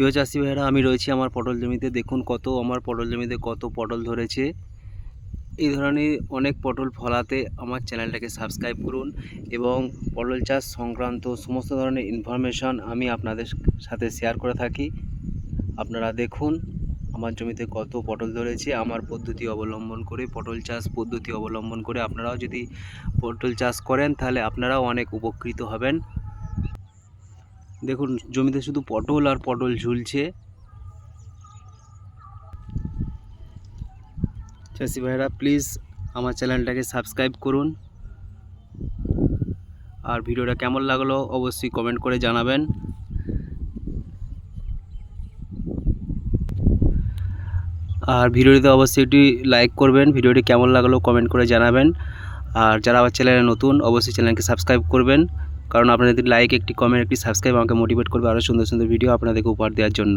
প্রিয় চাষি ভাইয়েরা, আমি রয়েছি আমার পটল জমিতে। দেখুন কত আমার পটল জমিতে কত পটল ধরেছে। এই ধরনের অনেক পটল ফলাতে আমার চ্যানেলটাকে সাবস্ক্রাইব করুন এবং পটল চাষ সংক্রান্ত সমস্ত ধরনের ইনফরমেশন আমি আপনাদের সাথে শেয়ার করে থাকি। আপনারা দেখুন আমার জমিতে কত পটল ধরেছে। আমার পদ্ধতি অবলম্বন করে, পটল চাষ পদ্ধতি অবলম্বন করে আপনারাও যদি পটল চাষ করেন, তাহলে আপনারাও অনেক উপকৃত হবেন। দেখুন, জমিতে শুধু পটল আর পটল ঝুলছে। চাষি ভাইরা প্লিজ আমার চ্যানেলটাকে সাবস্ক্রাইব করুন। আর ভিডিওটা কেমন লাগল অবশ্যই কমেন্ট করে জানাবেন। আর ভিডিওটিতে অবশ্যই একটি লাইক করবেন, ভিডিওটি কেমন লাগল কমেন্ট করে জানাবেন। আর যারা আমার চ্যানেলে নতুন, অবশ্যই চ্যানেলকে সাবস্ক্রাইব করবেন। কারণ আপনাদের লাইক একটি কমেন্ট একটি সাবস্ক্রাইব আমাকে মোটিভেট করবে আরও সুন্দর সুন্দর ভিডিও আপনাদেরকে উপহার দেওয়ার জন্য।